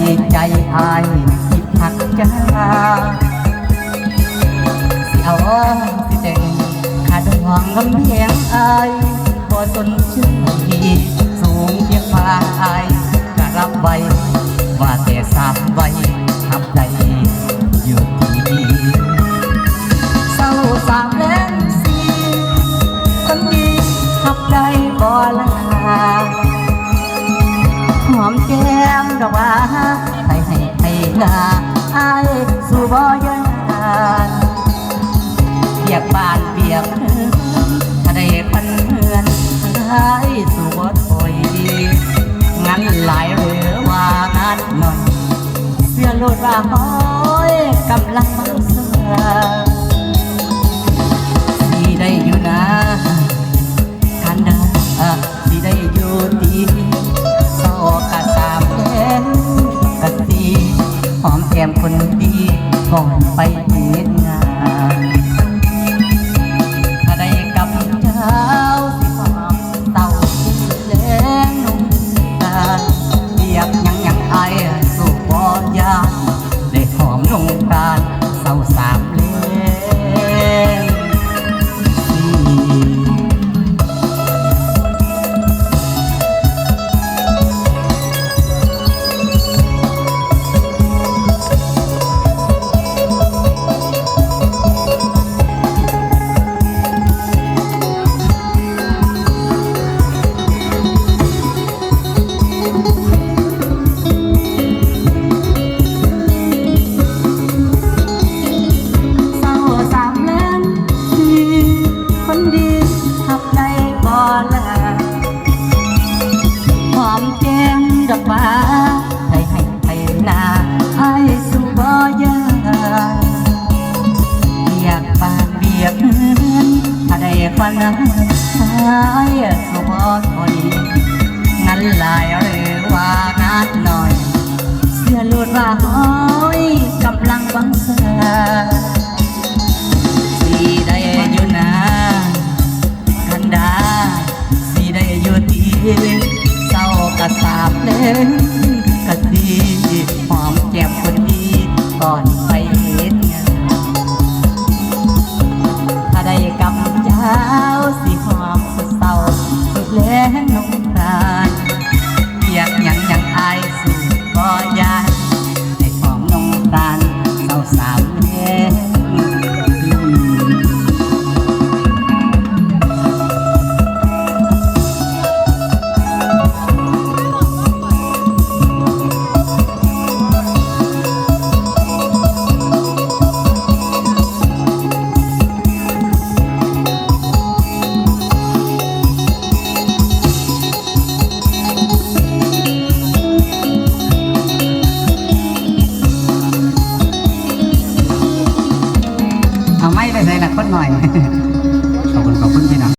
ใจใจอายคิดหักจ้าสิเอาสิเด็งขาดห่วงลำเพียงอายบ่สนชื่อที่สูงเพียงฟ้าอายกะรับไว้ว่าแต่สามไว้ หนาอายสู่บ่ยังทานเปียกบานเปียกเฮือนถ้าได้พันเฮือนอายสู่บ่ถอยงั้นหลายเรือว่างานหน่อยเสื้อโลดว่าห้อยกำลังมาเสือ อนไปเหตุ ให้สู่บ่ทนงั้นลายหรือว่างานหน่อย เสื้อลูดว่าห้อยกำลังบังเสาสีได้อยู่นะกันดาสีได้อยู่ดีเศร้ากะสาบเล่น